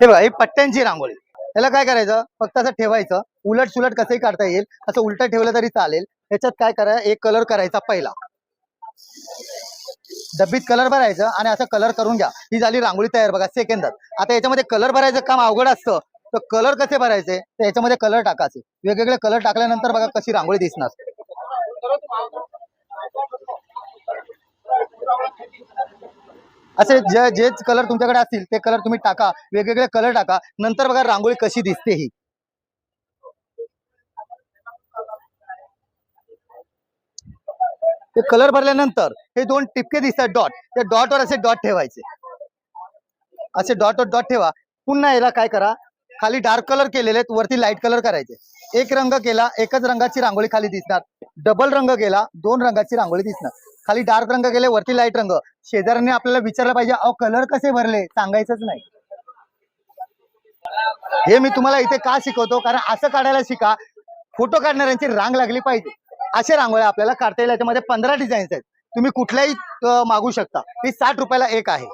हे बघा ही पट्ट्यांची रांगोळी. त्याला काय करायचं? फक्त असं ठेवायचं. उलट सुलट कसंही काढता येईल. असं उलट ठेवलं तरी चालेल. त्याच्यात काय करायचं एक कलर करायचा पहिला. डब्बीत कलर भरायचं आणि असं कलर करून घ्या. ही झाली रांगोळी तयार बघा सेकंदात आता याच्यामध्ये कलर भरायचं काम अवघड असतं. तर कलर कसे भरायचे? तर याच्यामध्ये कलर टाकायचे. वेगवेगळे कलर टाकल्यानंतर बघा कशी रांगोळी दिसणार. असे जे जे कलर तुमच्याकडे असतील ते कलर तुम्ही टाका वेगवेगळे कलर टाका. नंतर बघा रांगोळी कशी दिसते ही. ते कलर भरल्यानंतर हे दोन टिपके दिसतात डॉट त्या डॉटवर असे डॉट ठेवायचे. असे डॉट डॉट ठेवा. पुन्हा याला काय करा? खाली डार्क कलर केलेले आहेत वरती लाइट कलर करायचे. एक रंग केला एकच रंगाची रांगोळी खाली दिसणार. डबल रंग केला दोन रंगाची रांगोळी दिसणार. खाली डार्क रंग गेले वरती लाइट रंग. शेजाऱ्यांनी आपल्याला विचारलं पाहिजे अहो कलर कसे भरले? सांगायचंच नाही. हे मी तुम्हाला इथे का शिकवतो? कारण असं काढायला शिका फोटो काढणाऱ्यांची रांग लागली पाहिजे. असे रांगोळ्या आपल्याला काढता येईल. याच्यामध्ये पंधरा डिझाईन्स आहेत. तुम्ही कुठल्याही मागू शकता. ती साठ रुपयाला एक आहे.